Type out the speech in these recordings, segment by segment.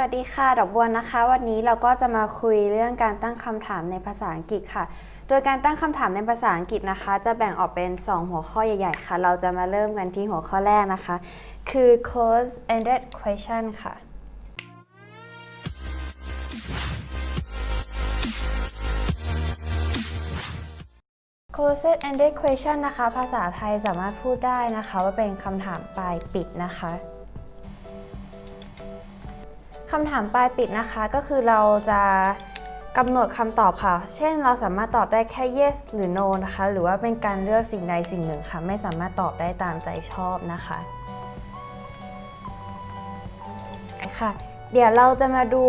วัสดีค่ะ ดอกบัวนะคะ วันนี้เราก็จะมาคุยเรื่องการตั้งคำถามในภาษาอังกฤษค่ะ โดยการตั้งคำถามในภาษาอังกฤษนะคะ จะแบ่งออกเป็น 2 หัวข้อใหญ่ ๆ ค่ะ เราจะมาเริ่มกันที่หัวข้อแรกนะคะ คือ close-ended question ค่ะ close ended question นะคะ ภาษาไทยสามารถพูดได้นะคะ ว่าเป็นคำถามปลายปิดนะคะ คำถามปลายปิดนะคะก็คือเราจะกำหนดคำตอบค่ะ เช่นเราสามารถตอบได้แค่ yes หรือ no นะคะ หรือว่าเป็นการเลือกสิ่งใดสิ่งหนึ่งค่ะ ไม่สามารถตอบได้ตามใจชอบนะคะค่ะ เดี๋ยวเราจะมาดู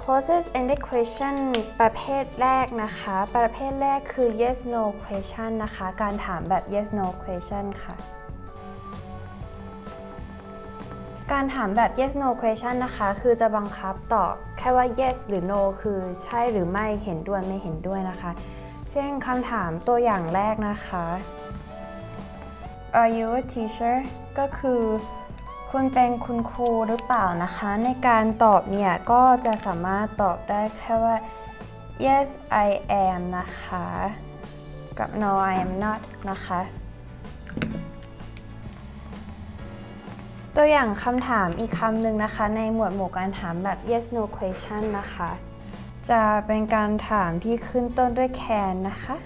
closest ended question ประเภทแรกนะคะ ประเภทแรกคือ yes no question นะคะ การถามแบบ yes no question ค่ะ การถามแบบ yes no question นะคะ คือจะบังคับตอบแค่ว่า yes หรือ no คือใช่หรือไม่เห็นด้วยไม่เห็นด้วยนะคะ เช่นคำถามตัวอย่างแรกนะคะ Are you a teacher ก็คือ คุณเป็นคุณครูหรือเปล่านะคะ ในการตอบเนี่ย ก็จะสามารถตอบได้แค่ว่า yes I am นะคะ กับ no I am not นะคะ ตัวอย่างคำถามอีกคำหนึ่งนะคะ ในหมวดหมู่การถามแบบ yes no question นะคะ จะเป็นการถามที่ขึ้นต้นด้วย can นะคะ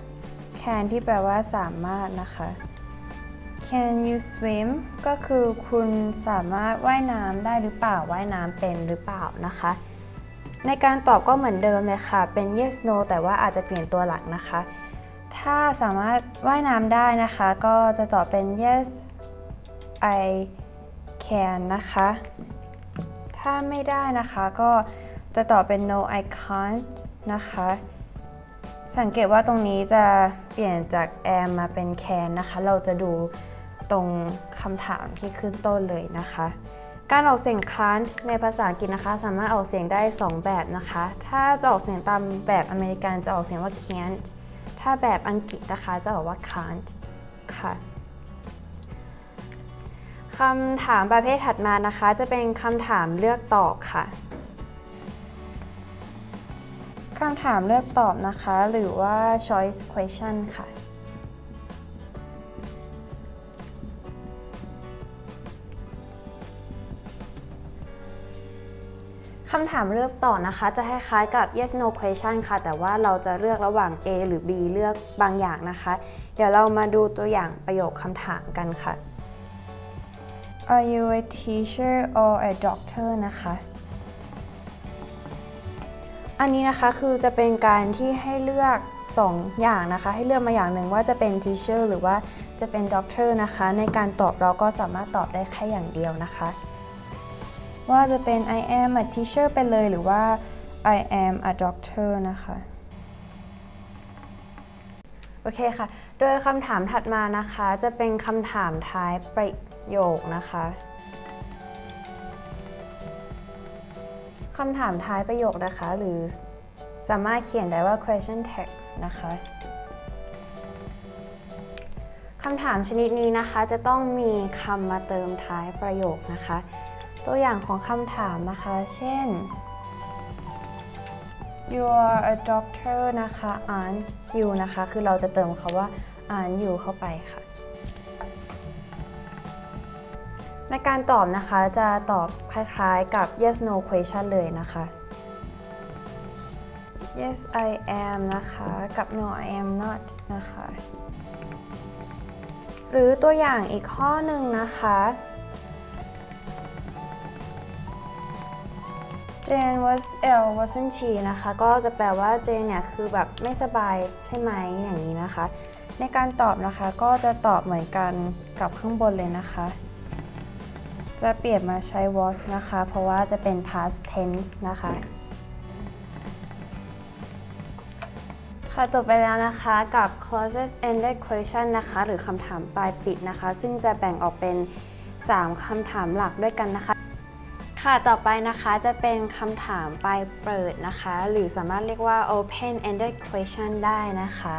can ที่แปลว่าสามารถนะคะ can you swim ก็คือคุณสามารถว่ายน้ำได้หรือเปล่าว่ายน้ำเป็นหรือเปล่านะคะ ในการตอบก็เหมือนเดิมเลยค่ะ เป็น yes no แต่ว่าอาจจะเปลี่ยนตัวหลังนะคะ ถ้าสามารถว่ายน้ำได้นะคะ ก็จะตอบเป็น yes I can นะคะ ถ้าไม่ได้นะคะก็จะตอบเป็น no I can't นะคะ สังเกตว่าตรงนี้จะเปลี่ยนจาก am มาเป็น can นะคะ เราจะดูตรงคำถามที่ขึ้นต้นเลยนะคะ การออกเสียง can't ในภาษาอังกฤษนะคะ สามารถออกเสียงได้ 2 แบบนะคะ ถ้าจะออกเสียงตามแบบอเมริกันจะออกเสียงว่า can't ถ้าแบบอังกฤษนะคะจะออกว่า can't ค่ะ คำถามประเภทถัดมานะคะ จะเป็นคำถามเลือกตอบค่ะคำถามเลือกตอบนะคะ หรือว่า choice question ค่ะ คำถามเลือกต่อบนะคะ จะคล้ายๆกับ yes no question ค่ะ แต่ว่าเราจะเลือกระหว่าง A หรือ B เลือกบางอย่างนะคะ เดี๋ยวเรามาดูตัวอย่างประโยคคำถามกันค่ะ Are you a teacher or a doctor นะคะ อันนี้นะคะคือจะเป็นการที่ให้เลือก 2 อย่างนะคะ ให้เลือกมาอย่างหนึ่งว่าจะเป็น teacher หรือว่าจะเป็น doctor นะคะ ในการตอบเราก็สามารถตอบได้แค่อย่างเดียวนะคะ ว่าจะเป็น I am a teacher ไปเลยหรือว่า I am a doctor นะคะโอเคค่ะ โดยคำถามถัดมานะคะ จะเป็นคำถามท้ายประ โยคนะคะคำถามท้ายประโยคนะคะ หรือสามารถเขียนได้ว่า question text นะคะคำถามชนิดนี้นะคะจะต้องมีคำมาเติมท้ายประโยคนะคะ ตัวอย่างของคำถามนะคะ เช่น you are a doctor นะคะ aren't you นะคะ คือเราจะเติมคาว่า aren't you เข้าไปค่ะ ในการตอบนะคะจะตอบคล้ายๆกับ yes no question เลยนะคะ yes I am นะคะ กับ no I am not นะคะ หรือตัวอย่างอีกข้อหนึ่งนะคะ Jane was ill wasn't she นะคะ ก็จะแปลว่า Jane เนี่ยคือแบบไม่สบายใช่ไหมอย่างนี้นะคะ ในการตอบนะคะก็จะตอบเหมือนกันกับข้างบนเลยนะคะ จะเปลี่ยนมาใช้ was นะคะ เพราะว่าจะเป็น past tense นะคะ ค่ะจบไปแล้วนะคะกับ closes ended question นะคะ หรือคำถามปลายปิดนะคะ ซึ่งจะแบ่งออกเป็น 3คำถามหลักด้วยกันนะคะ ค่ะต่อไปนะคะจะเป็นคำถามปลายเปิดนะคะ หรือสามารถเรียกว่า open ended question ได้นะคะ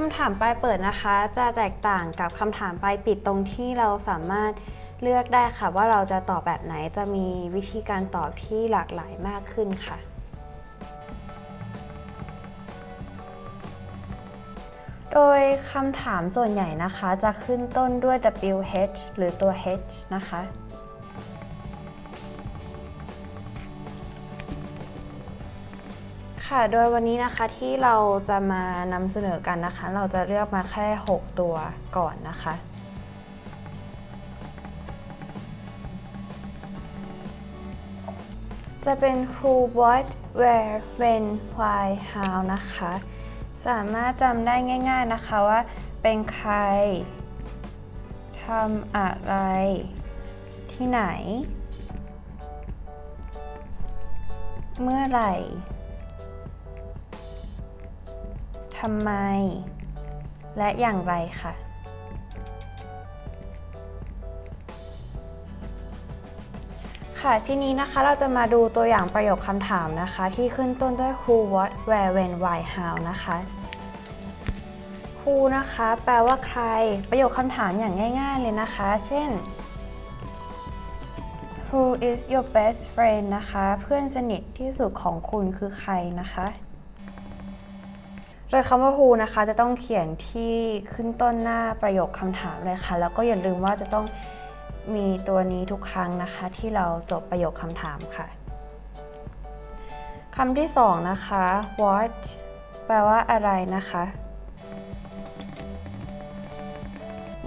คำถามปลายเปิดนะคะ จะแตกต่างกับคำถามปลายปิดตรงที่เราสามารถเลือกได้ค่ะว่าเราจะตอบแบบไหนจะมีวิธีการตอบที่หลากหลายมากขึ้นค่ะ โดยคำถามส่วนใหญ่นะคะ จะขึ้นต้นด้วย WH หรือตัว H นะคะ ค่ะ โดยวันนี้นะคะที่เราจะมานำเสนอกันนะคะ เราจะเลือกมาแค่ 6 ตัวก่อนนะคะ จะเป็น who what where when why how นะคะ สามารถจำได้ง่าย ๆนะคะว่าเป็นใครทำอะไร ที่ไหน เมื่อไหร่ ทำไม และอย่างไรค่ะ ค่ะ ทีนี้นะคะเราจะมาดูตัวอย่างประโยคคำถามนะคะ ที่ขึ้นต้นด้วย who what where when why how นะคะ who นะคะ แปลว่าใคร ประโยคคำถามอย่างง่าย ๆ เลยนะคะ เช่น who is your best friend นะคะ เพื่อนสนิทที่สุดของคุณคือใครนะคะ โดยคำว่า who นะคะจะต้องเขียนที่ขึ้นต้นหน้าประโยคคำถามเลยค่ะ แล้วก็อย่าลืมว่าจะต้องมีตัวนี้ทุกครั้งนะคะ ที่เราจบประโยคคำถามค่ะคำที่สองนะคะ what แปลว่าอะไรนะคะ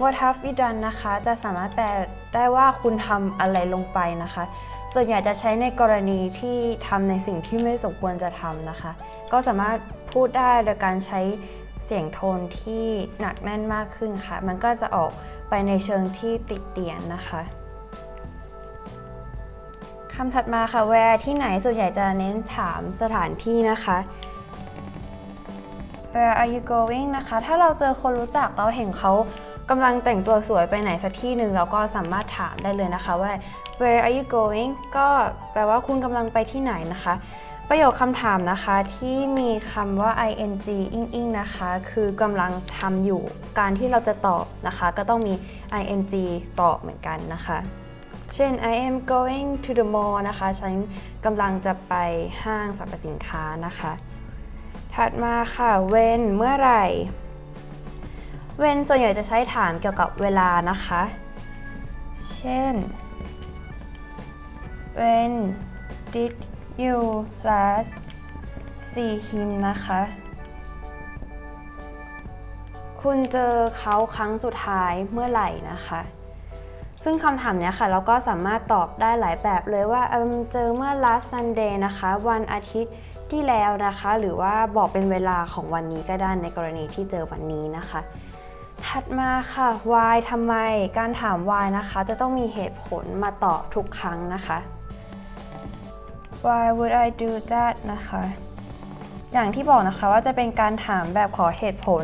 what have you done นะคะ จะสามารถแปลได้ว่าคุณทำอะไรลงไปนะคะ ส่วนใหญ่จะใช้ในกรณีที่ทำในสิ่งที่ไม่สมควรจะทำนะคะ ก็สามารถ พูดได้โดยการใช้เสียงโทนที่หนักแน่นมากขึ้นค่ะ มันก็จะออกไปในเชิงที่ติดเตียนนะคะคำถัดมาค่ะ where ที่ไหนส่วนใหญ่จะเน้นถามสถานที่นะคะ Where are you going นะคะ ถ้าเราเจอคนรู้จักเราเห็นเขากำลังแต่งตัวสวยไปไหนสักที่หนึ่งเราก็สามารถถามได้เลยนะคะว่า Where are you going ก็แปลว่าคุณกำลังไปที่ไหนนะคะ ประโยคคำถามนะคะที่มีคำว่า ing อิงอิงนะคะ คือกำลังทำอยู่ การที่เราจะตอบนะคะ ก็ต้องมี ing ตอบเหมือนกันนะคะ เช่น I am going to the mall นะคะ ฉันกำลังจะไปห้างสรรพสินค้านะคะ ถัดมาค่ะ when เมื่อไหร่ when ส่วนใหญ่จะใช้ถามเกี่ยวกับเวลานะคะ เช่น when did you last see him นะคะ คุณเจอเขาครั้งสุดท้ายเมื่อไหร่นะคะ ซึ่งคำถามเนี้ยค่ะ เราก็สามารถตอบได้หลายแบบเลยว่าเอมเจอเมื่อ last Sunday นะคะ วันอาทิตย์ที่แล้วนะคะ หรือว่าบอกเป็นเวลาของวันนี้ก็ได้ในกรณีที่เจอวันนี้นะคะ ถัดมาค่ะ why ทำไม การถาม why นะคะ จะต้องมีเหตุผลมาตอบทุกครั้งนะคะ why would I do that นะคะ อย่างที่บอกนะคะว่าจะเป็นการถามแบบขอเหตุผล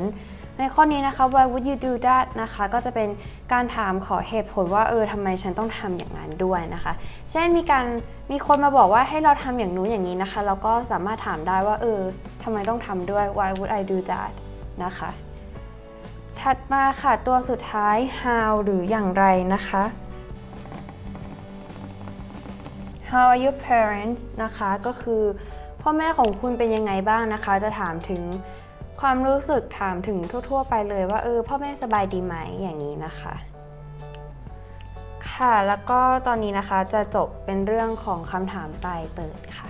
ในข้อนี้นะคะ why would you do that นะคะ ก็จะเป็นการถามขอเหตุผลว่าเออทำไมฉันต้องทำอย่างนั้นด้วยนะคะ เช่นมีการมีคนมาบอกว่าให้เราทำอย่างนู้นอย่างนี้นะคะ เราก็สามารถถามได้ว่าเออทำไมต้องทำด้วย why would I do that นะคะถัดมาค่ะตัวสุดท้าย how หรืออย่างไรนะคะ How are your parents นะคะ ก็คือพ่อแม่ของคุณเป็นยังไงบ้างนะคะ จะถามถึงความรู้สึกถามถึงทั่ว ๆ ไปเลยว่าเออพ่อแม่สบายดีไหมอย่างนี้นะคะ ค่ะแล้วก็ตอนนี้นะคะจะจบเป็นเรื่องของคำถามปลายเปิดค่ะ